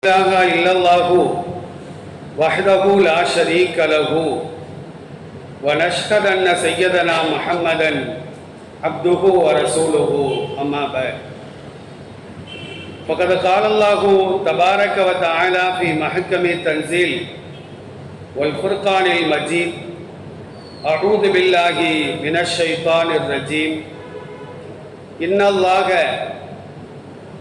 إله إلا الله وحده لا شريك له. ونشهد أن سيدنا محمدا عبده ورسوله أما بعد. فقد قال الله تبارك وتعالى في محكم التنزيل والفرقان المجيد أعوذ بالله من الشيطان الرجيم. إن الله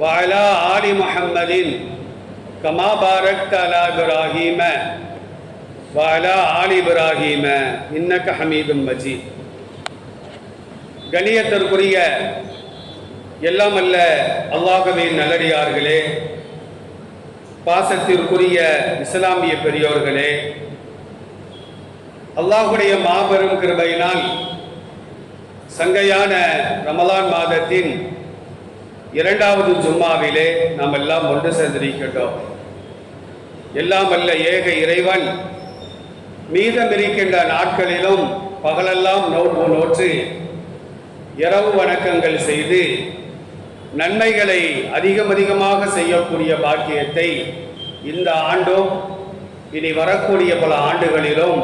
وعلى آل محمد كما باركت على إبراهيم وعلى آل إبراهيم إنك حميد مجيد கணியத்திற்குரிய எல்லாம் அல்ல அல்லாஹுவின் நல்லடியார்களே பாசத்திற்குரிய இஸ்லாமிய பெரியோர்களே அல்லாஹுடைய மாபெரும் கிருபையினால் சங்கையான ரமலான் மாதத்தின் இரண்டாவது ஜும்மாவிலே நாம் எல்லாம் ஒன்று சேர்ந்திருக்கின்றோம். எல்லாம் அல்ல ஏக இறைவன் மீதம் இருக்கின்ற நாட்களிலும் பகலெல்லாம் நோன்பு நோற்று இரவு வணக்கங்கள் செய்து நன்மைகளை அதிகம் அதிகமாக செய்யக்கூடிய பாக்கியத்தை இந்த ஆண்டும் இனி வரக்கூடிய பல ஆண்டுகளிலும்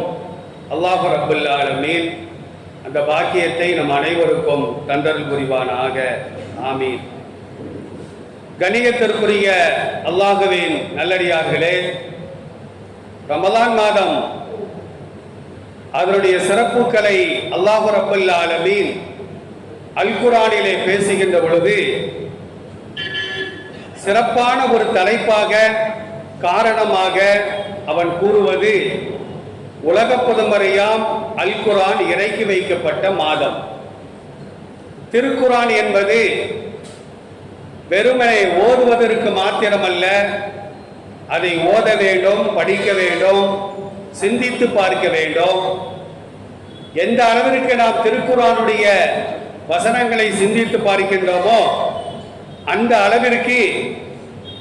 அல்லாஹு ரபுல் அந்த பாக்கியத்தை நம் அனைவருக்கும் தந்தல் புரிவானாக. ஆமீன். கணியத்திற்குரிய அல்லாஹுவின் நல்லடியார்களே ரமலான் மாதம் அதனுடைய சிறப்புகளை அல்லாஹு ரபுல் ஆலமீன் அல் குரானிலே பேசுகின்ற பொழுது சிறப்பான ஒரு தலைப்பாக காரணமாக அவன் கூறுவது உலக பொதுமறையாம் அல் குரான் இறக்கி வைக்கப்பட்ட மாதம். திருக்குரான் என்பது வெறுமனை ஓதுவதற்கு மாத்திரமல்ல அதை ஓத வேண்டும் படிக்க வேண்டும் சிந்தித்து பார்க்க வேண்டும். எந்த அளவிற்கு நாம் திருக்குறானுடைய வசனங்களை சிந்தித்து பார்க்கின்றோமோ அந்த அளவிற்கு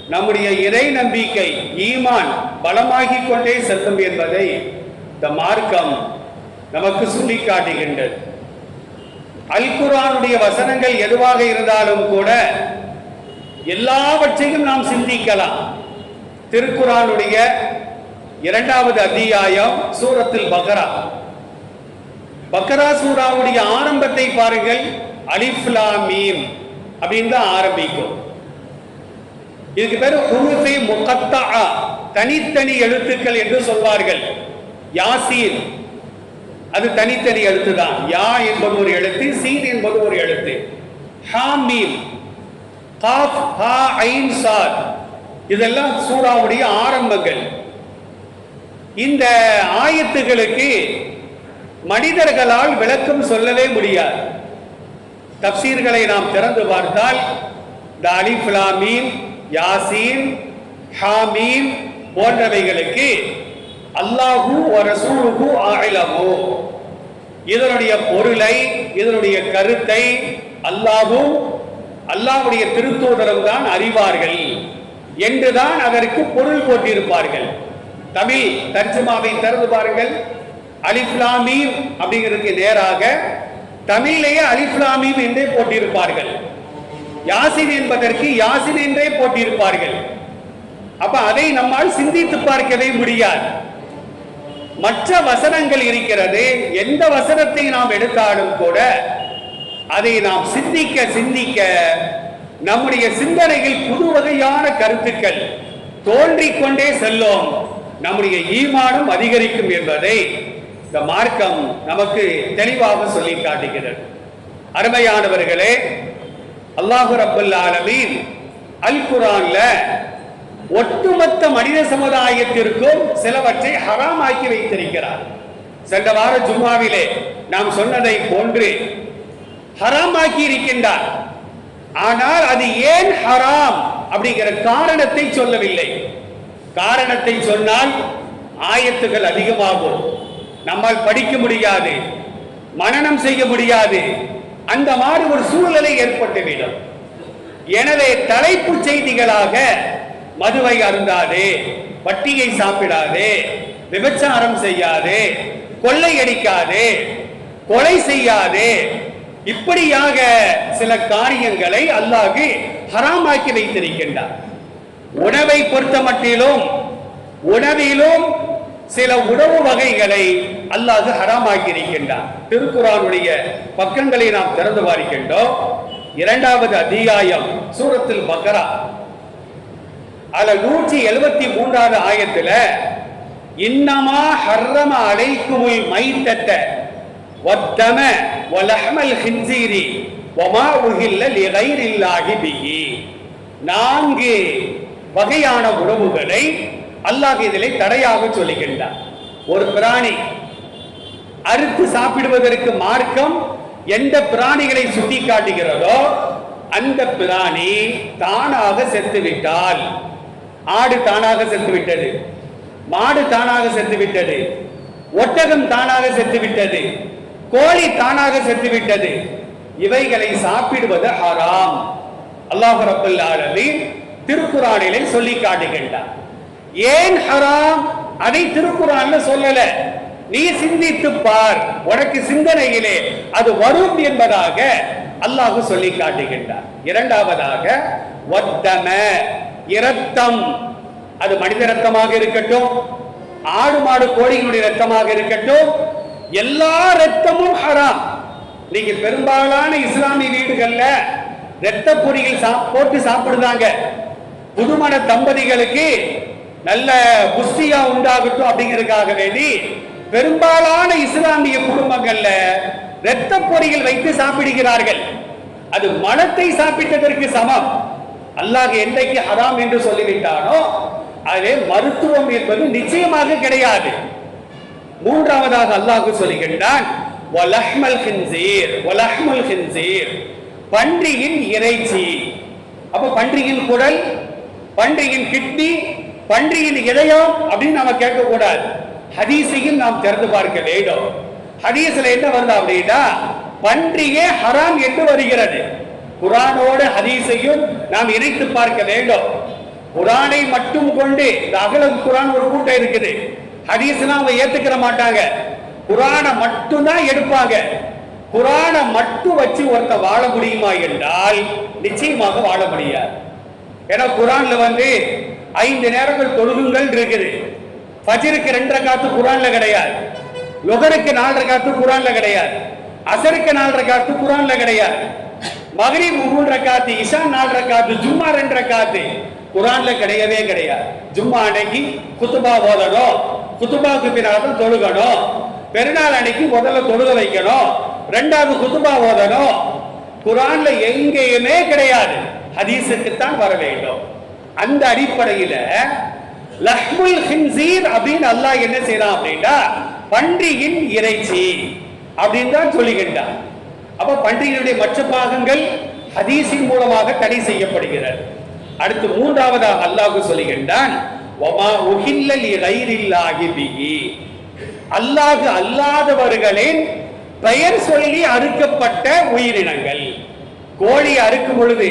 நம்முடைய இறை நம்பிக்கை ஈமான் பலமாகிக் கொண்டே செல்லும் என்பதை இந்த மார்க்கம் நமக்கு சொல்லி காட்டுகின்றது அல் குரானுடைய வசனங்கள் எதுவாக இருந்தாலும் கூட எல்லாவற்றையும் நாம் சிந்திக்கலாம். திருக்குறானுடைய இரண்டாவது அத்தியாயம் சூரத்தில் பக்ரா. பக்ரா சூராவுடைய ஆரம்பத்தை பாருங்கள். அலிஃப்லா மீம் அப்படின்னு தான் ஆரம்பிக்கும். இதுக்கு பேர் ஹுருஃபி முகத்தா தனித்தனி எழுத்துக்கள் என்று சொல்வார்கள். யாசீன். அது தனித்தனி எழுத்து தான் யா என்பது ஒரு எழுத்து சீன் என்பது ஒரு எழுத்து. ஹாமீம் காஃப் ஹா ஐன் சார் இதெல்லாம் சூறாவுடைய ஆரம்பங்கள். இந்த ஆயத்துகளுக்கு மனிதர்களால் விளக்கம் சொல்லவே முடியாது. தப்சீர்களை நாம் திறந்து பார்த்தால் த அலிஃப்லாமீன் யாசீன் ஹாமீன் போன்றவைகளுக்கு அல்லாஹூ ரசூலுஹு ஆயிலமோ இதனுடைய பொருளை இதனுடைய கருத்தை அல்லாஹும் அல்லாவுடைய திருத்தூதரம் தான் அறிவார்கள் என்றுதான் அதற்கு பொருள் போட்டிருப்பார்கள். தமிழ் தர்ஜுமாவை திறந்து பாருங்கள். அலிஃப்லாமீம் அப்படிங்கிறதுக்கு நேராக தமிழிலேயே அலிஃப்லாமீம் என்றே போட்டிருப்பார்கள். யாசின் என்பதற்கு யாசின் என்றே போட்டிருப்பார்கள். அப்ப அதை நம்மால் சிந்தித்து பார்க்கவே முடியாது. மற்ற வசனங்கள் இருக்கிறது. எந்த வசனத்தை நாம் எடுத்தாலும் கூட அதை நாம் சிந்திக்க சிந்திக்க நம்முடைய சிந்தனையில் புது வகையான கருத்துக்கள் தோன்றிக் கொண்டே செல்லும். நம்முடைய ஈமானும் அதிகரிக்கும் என்பதை இந்த மார்க்கம் நமக்கு தெளிவாக சொல்லி காட்டுகிறது. அருமையானவர்களே அல்லாஹு ரபுல் ஆலமீன் அல் குரான்ல ஒட்டுமொத்த மனித சமுதாயத்திற்கும் சிலவற்றை ஹராமாக்கி வைத்திருக்கிறார். சென்ற வார ஜும்மாவிலே நாம் சொன்னதை போன்று ஹராமாக்கி இருக்கின்றார் ஆனால் அது ஏன் ஹராம் அப்படிங்கிற காரணத்தை சொல்லவில்லை. காரணத்தை சொன்னால் ஆயத்துகள் அதிகமாகும். நம்மால் படிக்க முடியாது மனநம் செய்ய முடியாது. அந்த மாதிரி ஒரு சூழ்நிலை ஏற்பட்டுவிடும். எனவே தலைப்பு செய்திகளாக மதுவை அருந்தாதே வட்டியை சாப்பிடாதே விபச்சாரம் செய்யாதே கொள்ளையடிக்காதே கொலை செய்யாதே இப்படியாக சில காரியங்களை அல்லாஹு ஹராமாக்கி வைத்திருக்கின்றார். உணவை பொறுத்த மட்டிலும் உணவிலும் சில உணவு வகைகளை அல்லாஹ் ஹராமாக்கி இருக்கின்றார் திருக்குறானுடைய பக்கங்களை நாம் திறந்து வாரிக்கின்றோம் இரண்டாவது அத்தியாயம் சூரத்தில் பக்கரா. அதுல நூற்றி எழுபத்தி மூன்றாவது ஆயத்துல இன்னமா ஹர்ரம அலைக்குமுல் மைத்தத்த والدم ولحم الخنزير وما أهل لغير الله به. நான்கு வகையான உணவுகளை அல்லாஹ் இதிலே தடையாக சொல்லுகின்றார் ஒரு பிராணி அறுத்து சாப்பிடுவதற்கு மார்க்கம் எந்த பிராணிகளை சுட்டி காட்டுகிறதோ அந்த பிராணி தானாக செத்துவிட்டால் ஆடு தானாக செத்துவிட்டது மாடு தானாக செத்துவிட்டது ஒட்டகம் தானாக செத்து விட்டது கோழி தானாக செத்துவிட்டது. இவைகளை சாப்பிடுவது ஹராம். அல்லாஹ் ரப்பல் திருக்குறானிலே சொல்லி காட்டுகின்றார் ஏன் ஹராம்? அதை திருக்குறான்ல சொல்லல. நீ சிந்தித்து பார். உனக்கு சிந்தனையிலே அது வரும் என்பதாக அல்லாஹ் சொல்லி காட்டுகின்றார் இரண்டாவதாக வத்தம இரத்தம். அது மனித ரத்தமாக இருக்கட்டும். ஆடு மாடு கோழிகளுடைய ரத்தமாக இருக்கட்டும். எல்லா ரத்தமும் ஹராம். நீங்க பெரும்பாலான இஸ்லாமிய வீடுகள்ல ரத்த பொடிகள் சா- போட்டு சாப்பிடுறாங்க. புதுமண தம்பதிகளுக்கு நல்ல புஷ்டியா உண்டாகட்டும் அப்படிங்கிறதுக்காக வேண்டி பெரும்பாலான இஸ்லாமிய குடும்பங்கள்ல இரத்த பொறிகள் வைத்து சாப்பிடுகிறார்கள். அது மனத்தை சாப்பிட்டதற்கு சமம். அல்லாஹ் என்றைக்கு ஹராம் என்று சொல்லிவிட்டானோ அதே மருத்துவம் என்பது நிச்சயமாக கிடையாது. மூன்றாவதாக அல்லாஹ் சொல்லுகின்றான் பன்றியின் இறைச்சி. அப்ப பன்றியின் குடல் பன்றியின் கிட்னி பன்றியின் இதயம் அப்படின்னு நாம கேட்க கூடாது ஹதீஸையும் நாம் திறந்து பார்க்க வேண்டும். ஹதீஸ்ல என்ன வருது அப்படின்னா பன்றியே ஹராம் என்று வருகிறது. குரானோட ஹதீஸையும் நாம் இணைத்து பார்க்க வேண்டும். குரானை மட்டும் கொண்டு இந்த அகலம் குரான் ஒரு கூட்டம் இருக்குது. ஹதீஸ்லாம் அவங்க ஏத்துக்கிற மாட்டாங்க. குரானை மட்டும் தான் எடுப்பாங்க. குரானை மட்டும் வச்சு ஒருத்த வாழ முடியுமா என்றால் நிச்சயமாக வாழ முடியாது. ஏன்னா குரான்ல வந்து ஐந்து நேரங்கள் தொழுகுங்கள் இருக்குது. ஃபஜ்ருக்கு ரெண்டரை காத்து குரான்ல கிடையாது. லுகருக்கு நாலரை காத்து குரான்ல கிடையாது. அசருக்கு நாலரை காத்து குரான்ல கிடையாது. மகரிப் மூணு காத்து இஷா நாலரை காத்து ஜும்மா ரெண்டரை காத்து குரான்ல கிடையவே கிடையாது. ஜும்மா அன்னைக்கு குத்துபா ஓதணும். குத்துபாவுக்கு பின்னால் தொழுகணும். பெருநாள் அன்னைக்கு முதல்ல தொழுக வைக்கணும். ரெண்டாவது குத்துபா ஓதணும். குரான்ல எங்கேயுமே கிடையாது. ஹதீஸுக்கு தான் வர வேண்டும். அந்த அடிப்படையில லஹ்முல் ஹின்சீர் அப்படின்னு அல்லாஹ் என்ன செய்யறான் அப்படின்னா பன்றியின் இறைச்சி அப்படின்னு தான் சொல்லுகின்றான் அப்ப பன்றியினுடைய மற்ற பாகங்கள் ஹதீஸின் மூலமாக தடை செய்யப்படுகிறது. அடுத்து மூன்றாவதாக அல்லாஹ் சொல்லுகின்றான் ஒமா உகில்லலி கைரில்லாஹி அல்லாதவர்களின் பெயர் சொல்லி அறுக்கப்பட்ட உயிரினங்கள். கோழி அறுக்கும் பொழுது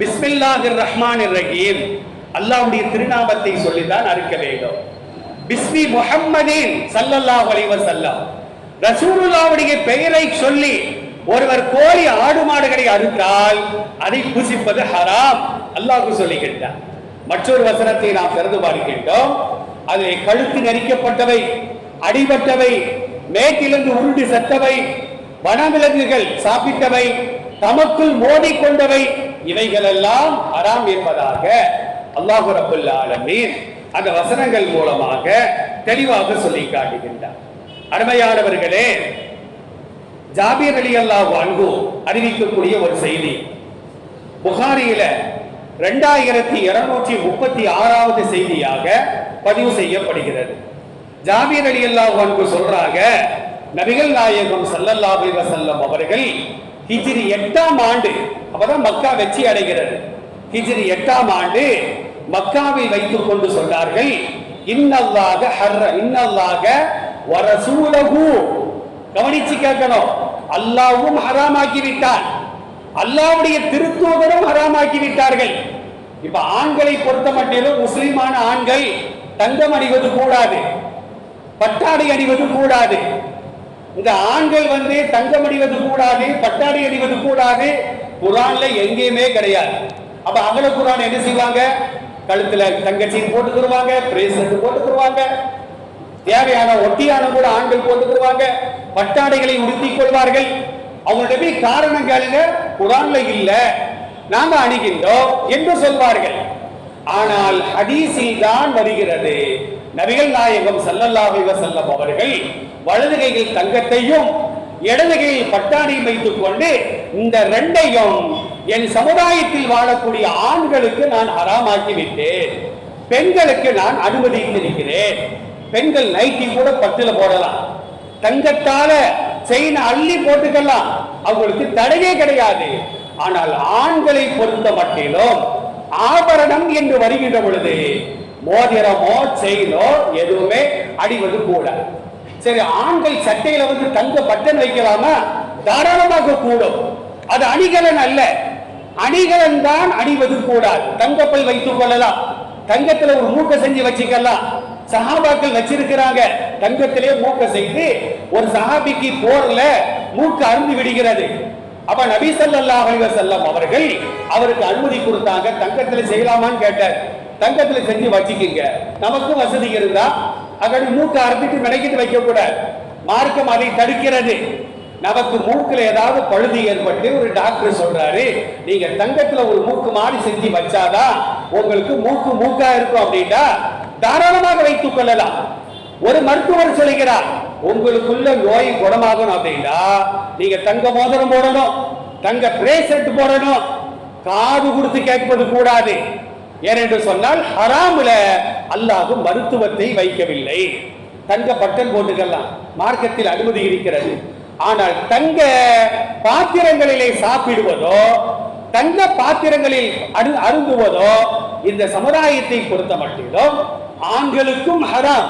பிஸ்மில்லாஹிர் ரஹ்மான் ரஹீம் அல்லாவுடைய திருநாமத்தை சொல்லிதான் அறுக்க வேண்டும். பிஸ்மி முஹம்மதின் சல்லல்லாஹ் அலைஹி வஸல்லம் ரசூலுல்லாஹ்வுடைய பெயரை சொல்லி ஒருவர் கோழி ஆடு மாடுகளை அறுத்தால் அதை பூசிப்பது ஹராம். அல்லாஹ் சொல்லுகின்றார் மற்றொரு வசனத்தை நாம் திறந்து பார்க்கின்றோம் அதில் கழுத்து நெறிக்கப்பட்டவை அடிபட்டவை மேட்டிலிருந்து உருண்டு செத்தவை வனவிலங்குகள் சாப்பிட்டவை தமக்குள் மோதிக்கொண்டவை இவைகளெல்லாம் அறாம் என்பதாக அல்லாஹு ரபுல் ஆலமீன் அந்த வசனங்கள் மூலமாக தெளிவாக சொல்லி காட்டுகின்றார். அருமையானவர்களே ஜாபீர் அலி அல்லாஹ் அன்பு அறிவிக்கக்கூடிய ஒரு செய்தி. புகாரியில ரெண்டாயிரத்தி இருநூற்றி முப்பத்தி ஆறாவது செய்தியாக பதிவு செய்யப்படுகிறது. ஜாபீர் அலி அல்லாஹ் அன்பு சொல்றாங்க நபிகள் நாயகம் சல்லல்லா அலைஹி அவர்கள் ஹிஜ்ரி எட்டாம் ஆண்டு அப்பதான் மக்கா வெற்றி அடைகிறது. ஹிஜ்ரி எட்டாம் ஆண்டு மக்காவில் வைத்துக் கொண்டு சொன்னார்கள் இன்னல்லாக ஹர்ர இன்னல்லாக வரசூலகு கவனிச்சு கேட்கணும். அல்லாவும் ஹராமாக்கி விட்டான். அல்லாவுடைய திருத்தூதரும் ஹராமாக்கி விட்டார்கள். இப்ப ஆண்களை பொறுத்த மட்டிலும் முஸ்லிமான ஆண்கள் தங்கம் அணிவது கூடாது. பட்டாடை அணிவது கூடாது. இந்த ஆண்கள் வந்து தங்கம் அணிவது கூடாது பட்டாடை அணிவது கூடாது. குரான்ல எங்கேயுமே கிடையாது. அப்ப அகல குரான் என்ன செய்வாங்க? கழுத்துல தங்கச்சியும் போட்டுக்கிடுவாங்க பிரேசத்து போட்டுக்கிடுவாங்க தேவையான ஒட்டியான கூட ஆண்கள் போட்டுக்கிடுவாங்க பட்டாடைகளை உடுத்திக் கொள்வார்கள். அவங்களுடைய போய் காரணம் கேளுங்க குரான்ல இல்ல நாங்க அணுகின்றோம் என்று சொல்வார்கள். ஆனால் ஹதீஸில் தான் வருகிறது. நபிகள் நாயகம் ஸல்லல்லாஹு செல்லம் அவர்கள் வலது கையில் தங்கத்தையும் இடது கையில் பட்டாணியும் வைத்துக் கொண்டு இந்த ரெண்டையும் என் சமுதாயத்தில் வாழக்கூடிய ஆண்களுக்கு நான் ஹராமாக்கி விட்டேன் பெண்களுக்கு நான் அனுமதித்திருக்கிறேன் பெண்கள் நைட்டி கூட பட்டுல போடலாம். தங்கத்தால செயினை அள்ளி போட்டுக்கலாம். அவங்களுக்கு தடையே கிடையாது. ஆனால் ஆண்களை பொறுத்த மட்டிலும் ஆபரணம் என்று வருகின்ற பொழுது மோதிரமோ செயினோ எதுவுமே அடிவது கூட. சரி ஆண்கள் சட்டையில வந்து தங்க பட்டன் வைக்கலாமா? தாராளமாக கூடும். அது அணிகலன் அல்ல. அணிகலன் தான் அணிவது கூடாது. தங்கப்பல் வைத்துக் கொள்ளலாம். தங்கத்துல ஒரு மூக்க செஞ்சு வச்சுக்கலாம். சஹாபாக்கள் வச்சிருக்கிறாங்க. தங்கத்திலே மூக்க செய்து ஒரு சஹாபிக்கு போர்ல மூக்கு அருந்து விடுகிறது. அப்ப நபி சல்லாஹ் செல்லம் அவர்கள் அவருக்கு அனுமதி கொடுத்தாங்க. தங்கத்தில் செய்யலாமான்னு கேட்டார். தங்கத்துல செஞ்சு வச்சுக்கிங்க. நமக்கும் வசதி இருந்தா அதை மூக்கு அறுத்துட்டு நினைக்கிட்டு வைக்க கூடாது மார்க்கம் அதை தடுக்கிறது. நமக்கு மூக்குல ஏதாவது பழுது ஏற்பட்டு ஒரு டாக்டர் சொல்றாரு நீங்க தங்கத்துல ஒரு மூக்கு மாடி செஞ்சு வச்சாதான் உங்களுக்கு மூக்கு மூக்கா இருக்கும் அப்படின்னா தாராளமாக வைத்துக் கொள்ளலாம். ஒரு மருத்துவர் சொல்லுகிறார் உங்களுக்குள்ள நோய் குணமாகணும் அப்படின்னா நீங்க தங்க மோதிரம் போடணும் தங்க பிரேசட் போடணும் காது கொடுத்து கேட்பது கூடாது. ஏனென்று சொன்னால் ஹராமில் அல்லாஹ் மருத்துவத்தை வைக்கவில்லை. தங்க பட்டன் போட்டுக்கலாம் மார்க்கத்தில் அனுமதி இருக்கிறது. ஆனால் தங்க பாத்திரங்களிலே சாப்பிடுவதோ தங்க பாத்திரங்களில் அரு அருந்துவதோ இந்த சமுதாயத்தை பொறுத்த மட்டிலும் ஆண்களுக்கும் ஹராம்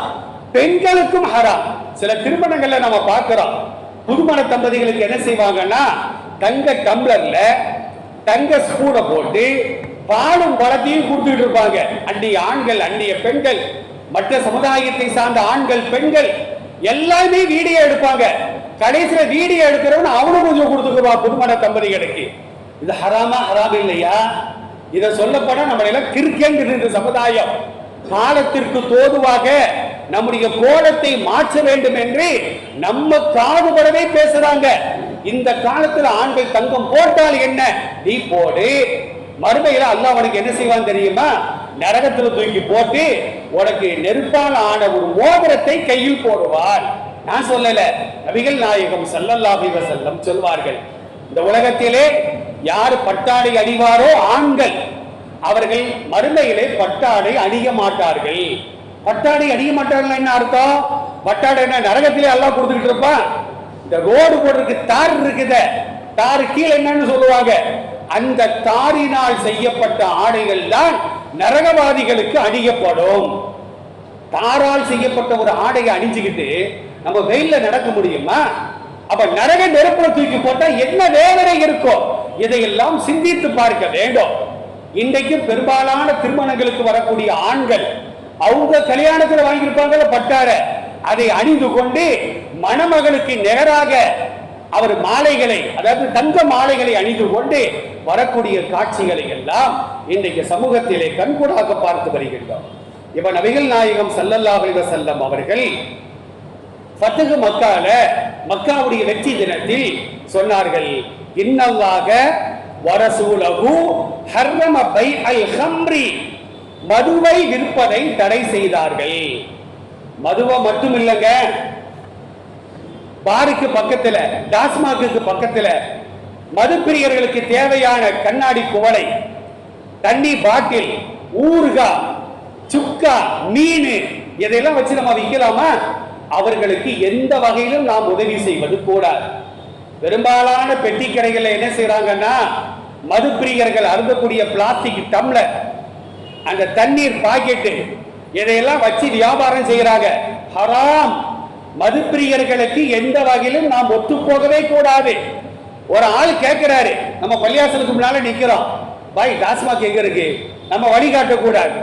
பெண்களுக்கும் ஹராம். சில திருமணங்கள்ல நம்ம பார்க்கிறோம். புதுமண தம்பதிகளுக்கு என்ன செய்வாங்கன்னா தங்க டம்ளர்ல தங்க ஸ்பூனை போட்டு பாலும் பழத்தையும் கொடுத்துட்டு இருப்பாங்க. அண்டிய ஆண்கள் அண்டிய பெண்கள் மற்ற சமுதாயத்தை சார்ந்த ஆண்கள் பெண்கள் எல்லாமே வீடியோ எடுப்பாங்க. கடைசியில வீடியோ எடுக்கிறவன் அவனும் கொஞ்சம் கொடுத்துக்குவா புதுமண தம்பதிகளுக்கு. இது ஹராமா ஹராம் இல்லையா? இதை சொல்லப்பட நம்ம எல்லாம் கிறுக்கேங்குது இந்த சமுதாயம். காலத்திற்கு தோதுவாக நம்முடைய கோலத்தை மாற்ற வேண்டும் என்று நம்ம காதுபடவே பேசுறாங்க. இந்த காலத்துல ஆண்கள் தங்கம் போட்டால் என்ன? நீ போடு. மறுமையில அல்ல உனக்கு என்ன செய்வான் தெரியுமா? நரகத்துல தூக்கி போட்டு உனக்கு நெருப்பால் ஆன ஒரு மோதிரத்தை கையில் போடுவார் நான் சொல்லல. நபிகள் நாயகம் ஸல்லல்லாஹு செல்லம் சொல்வார்கள். இந்த உலகத்திலே யார் பட்டாடை அணிவாரோ ஆண்கள் அவர்கள் மறுமையிலே பட்டாடை அணிய மாட்டார்கள். பட்டாடை அணிய மாட்டார்கள் என்ன அர்த்தம்? பட்டாடை என்ன நரகத்திலே எல்லாம் கொடுத்துக்கிட்டு இருப்பான் இந்த ரோடு போடுறதுக்கு தார் இருக்குத. தார் கீழே என்னன்னு சொல்லுவாங்க. அந்த தாரினால் செய்யப்பட்ட ஆடைகள் தான் நரகவாதிகளுக்கு அணியப்படும். தாரால் செய்யப்பட்ட ஒரு ஆடையை அணிஞ்சுக்கிட்டு நம்ம வெயில நடக்க முடியுமா? அப்ப நரக நெருப்புல தூக்கி போட்டா என்ன வேதனை இருக்கும் இதையெல்லாம் சிந்தித்து பார்க்க வேண்டும். இன்றைக்கு பெரும்பாலான திருமணங்களுக்கு வரக்கூடிய ஆண்கள் அவங்க கல்யாணத்தில் வாங்கியிருப்பாங்கல்ல பட்டார அதை அணிந்து கொண்டு மணமகளுக்கு நிகராக அவர் மாலைகளை அதாவது தங்க மாலைகளை அணிந்து கொண்டு வரக்கூடிய காட்சிகளை எல்லாம் இன்றைக்கு சமூகத்திலே கண்கூடாக பார்த்து வருகின்றோம். இப்ப நபிகள் நாயகம் ஸல்லல்லாஹு செல்லம் அவர்கள் ஃபத்ஹு மக்கால மக்காவுடைய வெற்றி தினத்தில் சொன்னார்கள் இன்னல்லாக வரசூலகு ஹர்ரம பை அல் ஹம்ரி. மதுவை விற்பதை தடை செய்தார்கள். மதுவை மட்டும் இல்லைங்க பாருக்கு பக்கத்துல டாஸ்மாக்கு பக்கத்துல மதுப்பிரியர்களுக்கு தேவையான கண்ணாடி குவளை தண்ணி பாட்டில் ஊறுகா சுக்கா மீன் இதையெல்லாம் வச்சு நம்ம விற்கலாமா? அவர்களுக்கு எந்த வகையிலும் நாம் உதவி செய்வது கூடாது. பெரும்பாலான பெட்டி கடைகளில் என்ன செய்கிறாங்கன்னா மதுப்பிரியர்கள் அருந்தக்கூடிய பிளாஸ்டிக் டம்ளர் அந்த தண்ணீர் பாக்கெட்டு இதையெல்லாம் வச்சு வியாபாரம் செய்யறாங்க ஹராம்! மதுப்பிரியர்களுக்கு எந்த வகையிலும் நாம் ஒத்து போகவே கூடாது. ஒரு ஆள் கேட்கிறாரு நம்ம பள்ளியாசலுக்கு முன்னால நிக்கிறோம். பாய் டாஸ்மாக் எங்க இருக்கு? நம்ம வழிகாட்ட கூடாது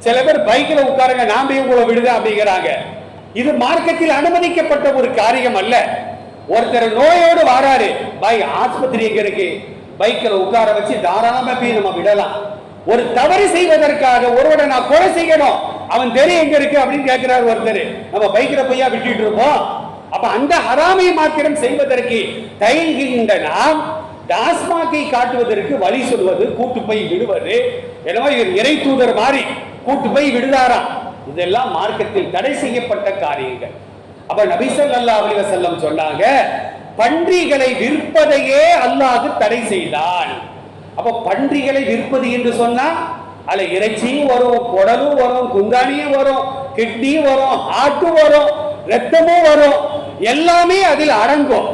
சில பேர் பைக்கில் உட்காருங்க நாம்பையும் உங்களை விடுதா அப்படிங்கிறாங்க. இது மார்க்கத்தில் அனுமதிக்கப்பட்ட ஒரு காரியம் அல்ல. ஒருத்தர் நோயோடு வராரு. பை ஆஸ்பத்திரி எங்க இருக்கு பைக்கில் உட்கார வச்சு தாராளமா போய் நம்ம விடலாம். ஒரு தவறு செய்வதற்காக ஒருவரை நான் கொலை செய்யணும். அவன் தெரியும் எங்க இருக்கு அப்படின்னு கேட்கிறார் ஒருத்தர். நம்ம பைக்கில் போய்யா விட்டுட்டு இருப்போம்? அப்ப அந்த ஹராமை மாத்திரம் செய்வதற்கு தயங்குகின்ற நாம் டாஸ்மாகை காட்டுவதற்கு வழி சொல்வது கூட்டு போய் விடுவது. எனவே இவர் இறை தூதர் மாதிரி கூட்டு போய் விடுதாராம். இதெல்லாம் மார்க்கத்தில் தடை செய்யப்பட்ட காரியங்கள். அப்ப நபிசல் அல்லா அலி வசல்லம் சொன்னாங்க பன்றிகளை விற்பதையே அல்லாஹ் தடை செய்தான் அப்ப பன்றிகளை விற்பது என்று சொன்னா அதுல இறைச்சியும் வரும் குடலும் வரும் குந்தானியும் வரும் கிட்னியும் வரும் ஆட்டு வரும் ரத்தமும் வரும் எல்லாமே அதில் அடங்கும்.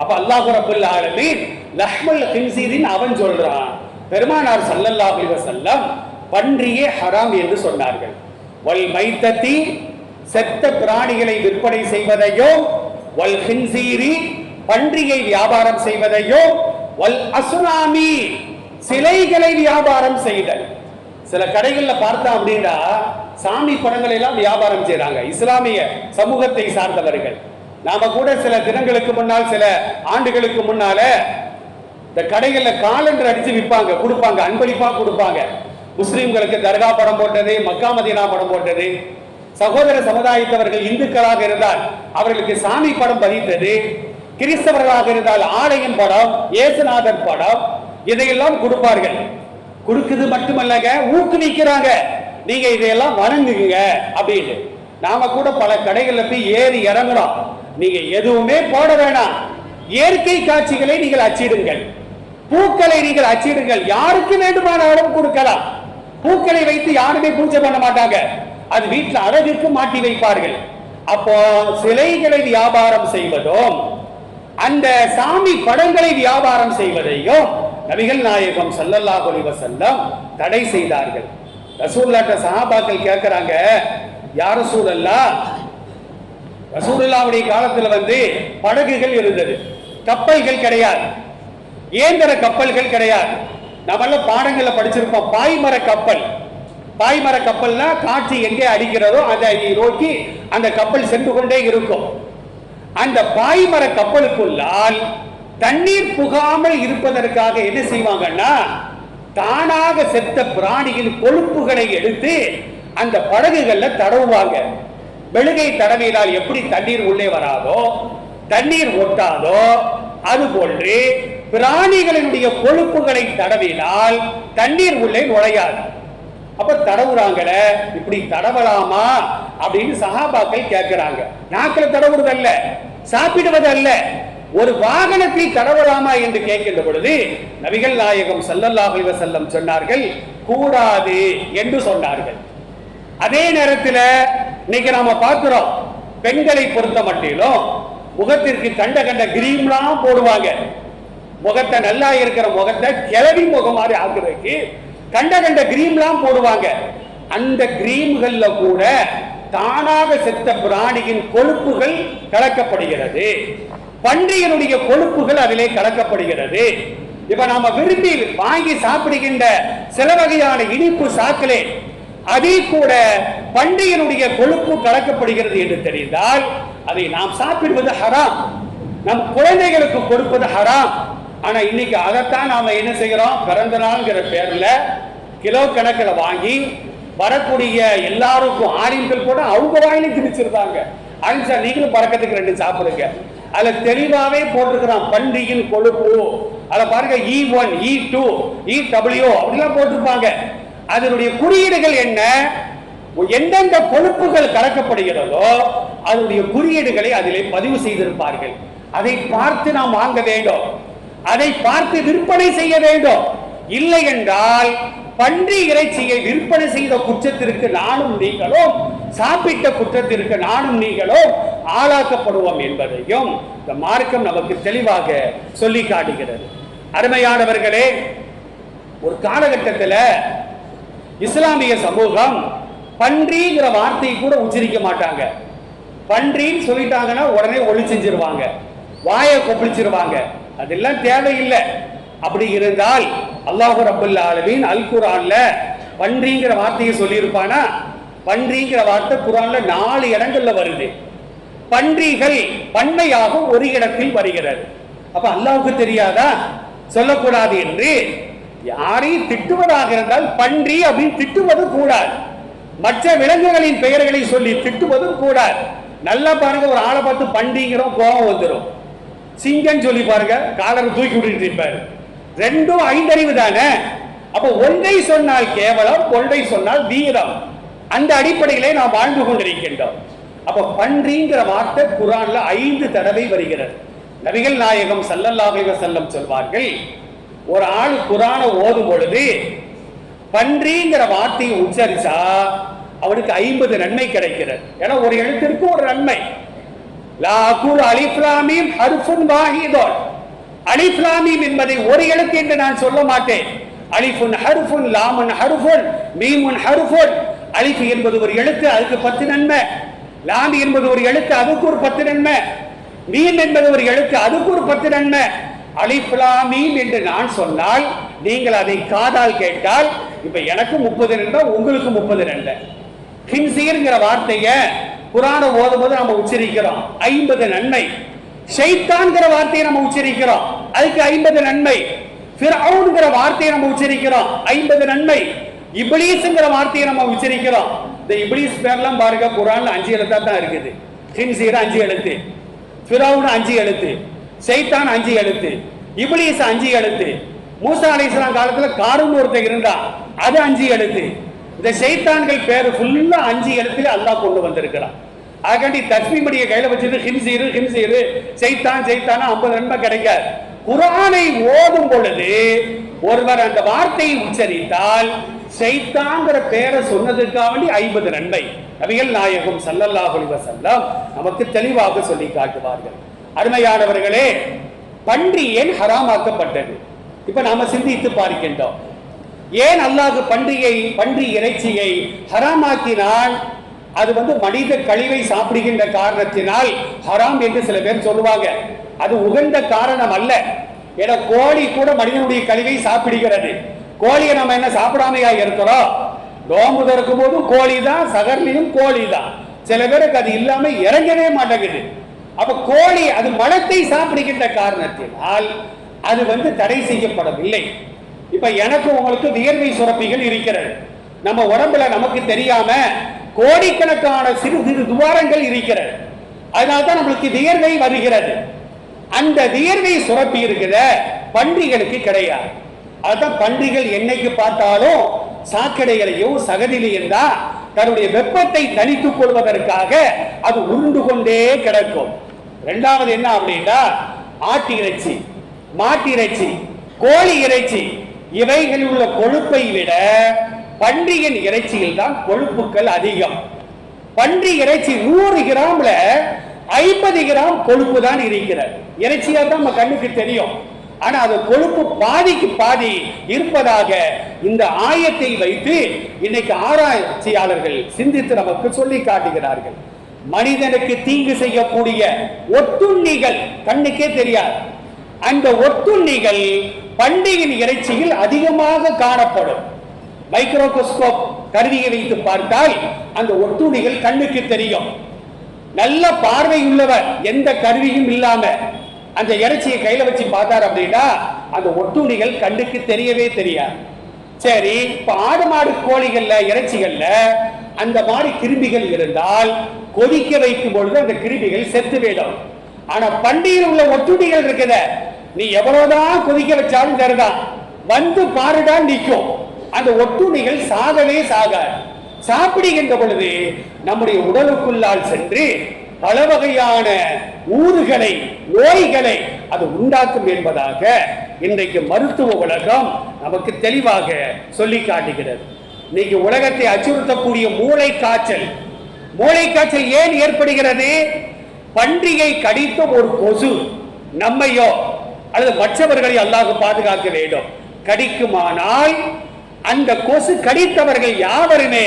அப்ப அல்லாஹ் ரப்பல் ஆலமீன் லஹ்மல் ஹின்சீரின் அவன் சொல்றான் பெருமானார் சல்லல்லாஹு அலைஹி வஸல்லம் பன்றியே ஹராம் என்று சொன்னார்கள். வல் மைத்தத்தி செத்த பிராணிகளை விற்பனை செய்வதையோ வல் ஹின்சீரி பன்றியை வியாபாரம் செய்வதையோ வல் அசுனாமி சிலைகளை வியாபாரம் செய்தல். சில கடைகள்ல பார்த்தா அப்படின்னா சாமி படங்களை எல்லாம் வியாபாரம் செய்கிறாங்க இஸ்லாமிய சமூகத்தை சார்ந்தவர்கள். நாம கூட சில தினங்களுக்கு முன்னால் சில ஆண்டுகளுக்கு முன்னால இந்த கடைகள்ல காலண்டர் அடிச்சு விற்பாங்க கொடுப்பாங்க அன்பளிப்பா கொடுப்பாங்க. முஸ்லீம்களுக்கு தர்கா படம் போட்டது மக்கா மதீனா படம் போட்டது சகோதர சமுதாயத்தவர்கள் இந்துக்களாக இருந்தால் அவர்களுக்கு சாமி படம் பதித்தது கிறிஸ்தவர்களாக இருந்தால் ஆலயம் படம் ஏசுநாதன் படம் இதையெல்லாம் கொடுப்பார்கள். கொடுக்குது மட்டுமல்லங்க ஊக்குவிக்கிறாங்க நீங்க இதையெல்லாம் வணங்குங்க அப்படின்னு. நாம கூட பல கடைகள்ல போய் ஏறி இறங்கணும் நீங்க எதுவுமே போட வேணாம். இயற்கை காட்சிகளை நீங்கள் அச்சிடுங்கள். பூக்களை நீங்கள் அச்சிடுங்கள். யாருக்கு வேண்டுமானாலும் கொடுக்கலாம். பூக்களை வைத்து யாருமே பூஜை பண்ண மாட்டாங்க. அது வீட்டில் அழகுக்கு மாட்டி வைப்பார்கள். அப்போ சிலைகளை வியாபாரம் செய்வதும் அந்த சாமி படங்களை வியாபாரம் செய்வதையும் நபிகள் நாயகம் சல்லல்லா ஒலிவ செல்லம் தடை செய்தார்கள். ரசூல்லாட்ட சஹாபாக்கள் கேட்கிறாங்க யார் சூழல்லா ரசூலுல்லாவுடைய காலத்துல வந்து படகுகள் இருந்தது. கப்பல்கள் கிடையாது. இயந்திர கப்பல்கள் கிடையாது. நம்மள பாடங்களை படிச்சிருப்போம் பாய்மர கப்பல். பாய்மர கப்பல்னா காற்று எங்கே அடிக்கிறதோ அதை நோக்கி அந்த கப்பல் சென்று கொண்டே இருக்கும். அந்த பாய்மர கப்பலுக்குள்ளால் தண்ணீர் புகாமல் இருப்பதற்காக என்ன செய்வாங்கன்னா தானாக செத்த பிராணியின் கொழுப்புகளை எடுத்து அந்த படகுகள்ல தடவுவாங்க. மெழுகை தடவினால் எப்படி தண்ணீர் உள்ளே வராதோ தண்ணீர் ஒட்டாதோ அது போன்று பிராணிகளினுடைய கொழுப்புகளை தடவினால் தண்ணீர் உள்ளே நுழையாது. அப்ப தடவுறாங்கள? இப்படி தடவலாமா? அப்படின்னு சகாபாக்கள் கேட்கிறாங்க. நாக்கில் தடவுறதல்ல அல்ல சாப்பிடுவது அல்ல ஒரு வாகனத்தில் தடவலாமா என்று கேட்கின்ற பொழுது நபிகள் நாயகம் ஸல்லல்லாஹு செல்லம் சொன்னார்கள் கூடாது என்று சொன்னார்கள். அதே நேரத்தில் இன்னைக்கு நாம பார்க்கிறோம் பெண்களை பொறுத்த மட்டிலும் முகத்திற்கு கண்ட கண்ட கிரீம்லாம் போடுவாங்க. முகத்தை நல்லா இருக்கிற முகத்தை கிளவி முகம் மாதிரி ஆக்குறதுக்கு கண்ட கண்ட கிரீம்லாம் போடுவாங்க. அந்த கிரீம்கள்ல கூட தானாக செத்த பிராணியின் கொழுப்புகள் கலக்கப்படுகிறது. பன்றியினுடைய கொழுப்புகள் அதிலே கலக்கப்படுகிறது. இப்ப நாம விரும்பி வாங்கி சாப்பிடுகின்ற சில வகையான இனிப்பு சாக்கலே அதில் கூட பன்றியினுடைய கொழுப்பு கலக்கப்படுகிறது என்று தெரிந்தால் அதை நாம் சாப்பிடுவது ஹராம். நம் குழந்தைகளுக்கு கொடுப்பது ஹராம். ஆனா இன்னைக்கு அதைத்தான் நாம என்ன செய்கிறோம்? பிறந்த நாள்ங்கிற பேர்ல கிலோ கணக்கில் வாங்கி வரக்கூடிய எல்லாருக்கும் ஆரியங்கள் கூட அவங்க வாயிலும் திணிச்சிருந்தாங்க ஆரியம் சார் நீங்களும் பறக்கத்துக்கு ரெண்டு சாப்பிடுங்க. அதுல தெளிவாவே போட்டிருக்கிறான் பண்டிகின் கொழுப்பு. அதை பாருங்க E one E two E W அப்படிலாம் போட்டிருப்பாங்க. அதனுடைய குறியீடுகள் என்ன? எந்தெந்த கொழுப்புகள் கலக்கப்படுகிறதோ அதனுடைய குறியீடுகளை அதிலே பதிவு செய்திருப்பார்கள். அதை பார்த்து நாம் வாங்க வேண்டும். அதை பார்த்து விற்பனை செய்ய வேண்டும். இல்லை என்றால் பன்றி இறைச்சியை விற்பனை செய்த குற்றத்திற்கு நானும் நீங்களும் சாப்பிட்ட குற்றத்திற்கு நானும் நீங்களும் ஆளாக்கப்படுவோம் என்பதையும் இந்த மார்க்கம் நமக்கு தெளிவாக சொல்லி காட்டுகிறது. அருமையானவர்களே ஒரு காலகட்டத்தில் இஸ்லாமிய சமூகம் பன்றிங்கிற வார்த்தையை கூட உச்சரிக்க மாட்டாங்க. பன்றின்னு சொல்லிட்டாங்கன்னா உடனே ஒளி செஞ்சிருவாங்க வாயை கொப்பளிச்சிருவாங்க. அதெல்லாம் தேவையில்லை. அப்படி இருந்தால் அல்லாஹு ரபுல்ல ஆலமீன் அல் குரான்ல பன்றிங்கிற வார்த்தையை சொல்லியிருப்பானா? பன்றிங்கிற வார்த்தை குரான்ல நாலு இடங்கள்ல வருது. பன்றிகள் பன்மையாக ஒரு இடத்தில் வருகிறது. அப்ப அல்லாவுக்கு தெரியாதா? சொல்லக்கூடாது என்று யாரையும் திட்டுவதாக இருந்தால் பன்றி அப்படின்னு திட்டுவது கூடாது. மற்ற விலங்குகளின் பெயர்களை சொல்லி திட்டுவதும் கூடாது. நல்லா பாருங்க ஒரு ஆளை பார்த்து பண்டிங்கிறோம் கோபம் வந்துடும் சிங்கம் சொல்லி பாருங்க காலரை தூக்கி விட்டுட்டு இருப்பாரு. ரெண்டும் ஐந்தறிவு தானே? அப்போ ஒன்றை சொன்னால் கேவலம் ஒன்றை சொன்னால் வீரம். அந்த அடிப்படையிலே நாம் வாழ்ந்து கொண்டிருக்கின்றோம். அப்ப பன்றிங்கிற வார்த்தை குரான்ல ஐந்து தடவை வருகிறது. நபிகள் நாயகம் சல்லல்லாஹிக செல்லம் சொல்வார்கள் ஒரு ஆள் குரானை ஓதும் பொழுது பன்றிங்கிற வார்த்தையை உச்சரிச்சா அவனுக்கு ஐம்பது நன்மை கிடைக்கிறது. ஏன்னா ஒரு எழுத்திற்கு ஒரு நன்மை. அலிஃப்லாமீம் ஹர்ஃபுன் வாஹிதோன் அலிஃப்லாமீம் என்பதை ஒரு எழுத்து என்று நான் சொல்ல மாட்டேன். அலிஃபுன் ஹர்ஃபுன் லாமுன் ஹர்ஃபுன் மீமுன் ஹருஃபுன். அலிஃப் என்பது ஒரு எழுத்து அதுக்கு பத்து நன்மை. லாம் என்பது ஒரு எழுத்து அதுக்கு ஒரு பத்து நன்மை. மீம் என்பது ஒரு எழுத்து அதுக்கு ஒரு பத்து நன்மை. அலிஃப்லாமீம் என்று நான் சொன்னால் நீங்கள் அதை காதால் கேட்டால் இப்ப எனக்கு முப்பது நன்மை உங்களுக்கு முப்பது நன்மை. ஹின்சீர்ங்கிற வார்த்தையை குரானை ஓதும் போது நம்ம உச்சரிக்கிறோம். ஐம்பது நன்மை. ஷைத்தான்கிற வார்த்தையை நம்ம உச்சரிக்கிறோம். அதுக்கு ஐம்பது நன்மை. ஃபிரௌன்கிற வார்த்தையை நம்ம உச்சரிக்கிறோம். ஐம்பது நன்மை. இப்லீஸ்ங்கிற வார்த்தையை நம்ம உச்சரிக்கிறோம். இந்த இப்லீஸ் பேர்லாம் பாருங்க குரான்ல அஞ்சு எழுத்தா தான் இருக்குது. ஹின்சீர் அஞ்சு எழுத்து. ஃபிரௌன் அஞ்சு எழுத்து. சைத்தான் அஞ்சு எழுத்து. இபிலீஸ் அஞ்சு எழுத்து. மூசா அலைஹிஸ்ஸலாம் காலத்துல காரும் ஒருத்தர் இருந்தா அது அஞ்சு எழுத்து. இந்த சைத்தான்கள் பேர் ஃபுல்லா அஞ்சு இடத்துல அல்லாஹ் கொண்டு வந்திருக்கிறான். அதுக்காண்டி தஸ்மீமடிய கையில வச்சது ஹிம்சீரு ஹிம்சீரு. சைத்தான் சைத்தானா ஐம்பது நன்மை கிடைக்காது. குரானை ஓதும் பொழுது ஒருவர் அந்த வார்த்தையை உச்சரித்தால் சைத்தாங்கிற பேரை சொன்னதுக்காக வேண்டி ஐம்பது நன்மை. நபிகள் நாயகம் சல்லல்லாஹுலி வசல்லம் நமக்கு தெளிவாக சொல்லி காட்டுவார்கள். அருமையானவர்களே பன்றி ஏன் ஹராமாக்கப்பட்டது? இப்ப நாம சிந்தித்து பார்க்கின்றோம். ஏன் அல்லாஹ் பன்றியை பன்றி இறைச்சியை ஹராமாக்கினான் அது வந்து மனித கழிவை சாப்பிடுகின்ற காரணத்தினால் ஹராம் என்று சில பேர் சொல்லுவாங்க. அது உகந்த காரணம் அல்ல. ஏன்னா கோழி கூட மனிதனுடைய கழிவை சாப்பிடுகிறது. கோழியை நம்ம என்ன சாப்பிடாமையா இருக்கிறோம்? நோம்பு திறக்கும் போதும் கோழி தான் சகர்லையும் கோழி தான். சில பேருக்கு அது இல்லாம இறங்கவே மாட்டேங்குது. அப்ப கோழி அது மனத்தை சாப்பிடுகின்ற காரணத்தினால் அது வந்து தடை செய்யப்படவில்லை. இப்ப எனக்கு உங்களுக்கு வியர்வை சுரப்பிகள் இருக்கிறது. நம்ம உடம்புல நமக்கு தெரியாம கோடிக்கணக்கான சிறு சிறு துவாரங்கள் இருக்கிறது. அதனால்தான் நம்மளுக்கு வியர்வை வருகிறது. அந்த வியர்வை சுரப்பி இருக்கிற பன்றிகளுக்கு கிடையாது. அதுதான் பன்றிகள் என்னைக்கு பார்த்தாலும் சாக்கடைகளையும் சகதிலையும் தான் தன்னுடைய வெப்பத்தை தணித்துக் கொள்வதற்காக அது உருண்டு கொண்டே கிடக்கும். ரெண்டாவது என்ன அப்படின்னா ஆட்டு இறைச்சி மாட்டு இறைச்சி கோழி இறைச்சி இவைகளில் உள்ள கொழுப்பை விட பன்றியின் இறைச்சியில் தான் கொழுப்புகள் அதிகம். பன்றி இறைச்சி நூறு கிராம்ல ஐம்பது கிராம் கொழுப்பு தான் இருக்கிறது. இறைச்சியா தான் நம்ம கண்ணுக்கு தெரியும். ஆனா அது கொழுப்பு பாதிக்கு பாதி இருப்பதாக இந்த ஆயத்தை வைத்து இன்னைக்கு ஆராய்ச்சியாளர்கள் சிந்தித்து நமக்கு சொல்லி காட்டுகிறார்கள். மனிதனுக்கு தீங்கு செய்யக்கூடிய ஒத்துண்ணிகள் கண்ணுக்கே தெரியாது. அந்த ஒத்துண்ணிகள் பண்டிகையின் இறைச்சியில் அதிகமாக காணப்படும். மைக்ரோகோஸ்கோப் கருவியை வைத்து பார்த்தால் அந்த ஒட்டுணிகள் கண்ணுக்கு தெரியும். நல்ல பார்வை உள்ளவர் எந்த கருவியும் இல்லாம. அந்த இறைச்சியை கையில வச்சு பார்த்தார் அப்படின்னா அந்த ஒட்டுணிகள் கண்ணுக்கு தெரியவே தெரியாது. சரி இப்ப ஆடு மாடு கோழிகள்ல இறைச்சிகள்ல அந்த மாதிரி கிருமிகள் இருந்தால் கொதிக்க வைக்கும் பொழுது அந்த கிருமிகள் செத்து போயிடும். ஆனா பண்டிகையில் உள்ள ஒட்டுண்ணிகள் இருக்குத. நீ எவ்வளவுதான் கொதிக்க வச்சாலும் சரிதான். வந்து பாருடா நிற்கும். அந்த ஒட்டுணிகள் சாகவே சாகாது. சாப்பிடுகின்ற பொழுது நம்முடைய உடலுக்குள்ளால் சென்று பல வகையான ஊறுகளை நோய்களை அது உண்டாக்கும் என்பதாக இன்றைக்கு மருத்துவ உலகம் நமக்கு தெளிவாக சொல்லி காட்டுகிறது. இன்னைக்கு உலகத்தை அச்சுறுத்தக்கூடிய மூளை காய்ச்சல் மூளை காய்ச்சல் ஏன் ஏற்படுகிறது? பன்றியை கடித்த ஒரு கொசு நம்மையோ அல்லது மற்றவர்களை அல்லாஹ் பாதுகாக்க வேண்டும். கடிக்குமானால் அந்த கொசு கடித்தவர்கள் யாவருமே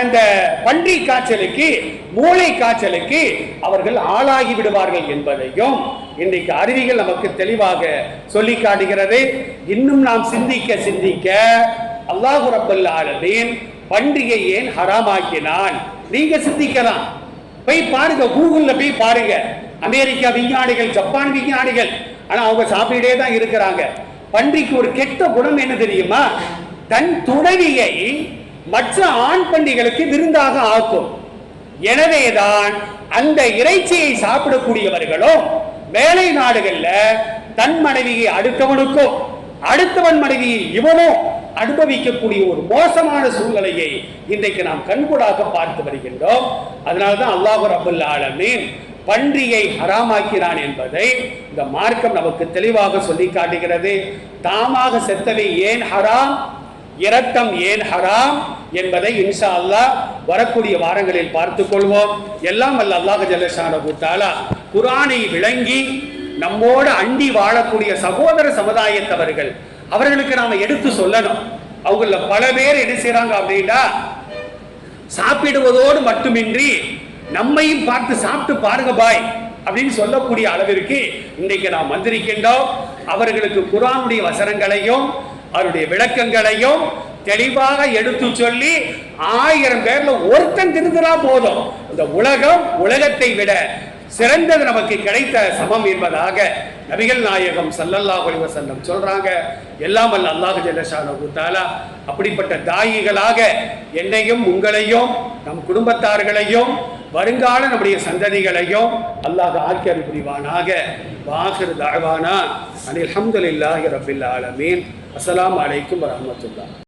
அந்த பன்றி காய்ச்சலுக்கு மூளை காய்ச்சலுக்கு அவர்கள் ஆளாகி விடுவார்கள் என்பதையும் இன்றைக்கு அறிவிகள் நமக்கு தெளிவாக சொல்லி காட்டுகிறது. இன்னும் நாம் சிந்திக்க சிந்திக்க அல்லாஹு ரப்பல் ஆலமீன் பண்டிகை ஏன் ஹராமாக்கினான்? நீங்க சிந்திக்கலாம். போய் பாருங்க கூகுள்ல போய் பாருங்க. அமெரிக்கா விஞ்ஞானிகள் ஜப்பான் விஞ்ஞானிகள் ஆனால் அவங்க சாப்பிட்டே தான் இருக்கிறாங்க. பன்றிக்கு ஒரு கெட்ட குணம் என்ன தெரியுமா? தன் துணவியை மற்ற ஆண் பண்டிகளுக்கு விருந்தாக ஆக்கும். எனவேதான் அந்த இறைச்சியை சாப்பிடக்கூடியவர்களும் வேலை நாடுகள்ல தன் மனைவியை அடுத்தவனுக்கும் அடுத்தவன் மனைவியை இவனும் அனுபவிக்கக்கூடிய ஒரு மோசமான சூழ்நிலையை இன்றைக்கு நாம் கண்கூடாக பார்த்து வருகின்றோம். அதனால்தான் அல்லாஹ் ரபுல் ஆலமீன் பன்றியை ஹராமாக்கிறான் என்பதை இந்த மார்க்கம் நமக்கு தெளிவாக சொல்லி காட்டுகிறது. தாமாக செத்தவை ஏன் ஹராம்? இரத்தம் ஏன் ஹராம்? என்பதை இன்ஷா அல்லாஹ் வரக்கூடிய வாரங்களில் பார்த்து கொள்வோம். எல்லாம் அல்ல அல்லாஹ் ஜல்லஷானு தாலா குரானை விளங்கி நம்மோடு அண்டி வாழக்கூடிய சகோதர சமுதாயத்தவர்கள் அவர்களுக்கு நாம எடுத்து சொல்லணும். அவங்கள பல பேர் என்ன செய்கிறாங்க அப்படின்னா சாப்பிடுவதோடு மட்டுமின்றி நம்மையும் பார்த்து சாப்பிட்டு பாருங்க பாய் அப்படின்னு சொல்லக்கூடிய அளவிற்கு இன்றைக்கு நாம் வந்திருக்கின்றோம். அவர்களுக்கு குரானுடைய வசனங்களையும் அவருடைய விளக்கங்களையும் தெளிவாக எடுத்து சொல்லி ஆயிரம் பேர்ல ஒருத்தன் திருந்தினா போதும். இந்த உலகம் உலகத்தை விட சிறந்தது நமக்கு கிடைத்த சமம் என்பதாக நபிகள் நாயகம் ஸல்லல்லாஹு அலைஹி வஸல்லம் சொல்றாங்க. எல்லாம் அல்ல அல்லாஹ் ஜல்லஷானஹு தாலா அப்படிப்பட்ட தாயிகளாக என்னையும் உங்களையும் நம் குடும்பத்தார்களையும் வருங்கால நம்முடைய சந்ததிகளையும் அல்லாஹ் ஆக்கி அருள் புரிவானாக வாஹிர் தாழ்வானா அனில் அஹமதுல்லாஹி ரபில் ஆலமீன். அஸ்லாம் அலைக்கும் வரமத்துல்லா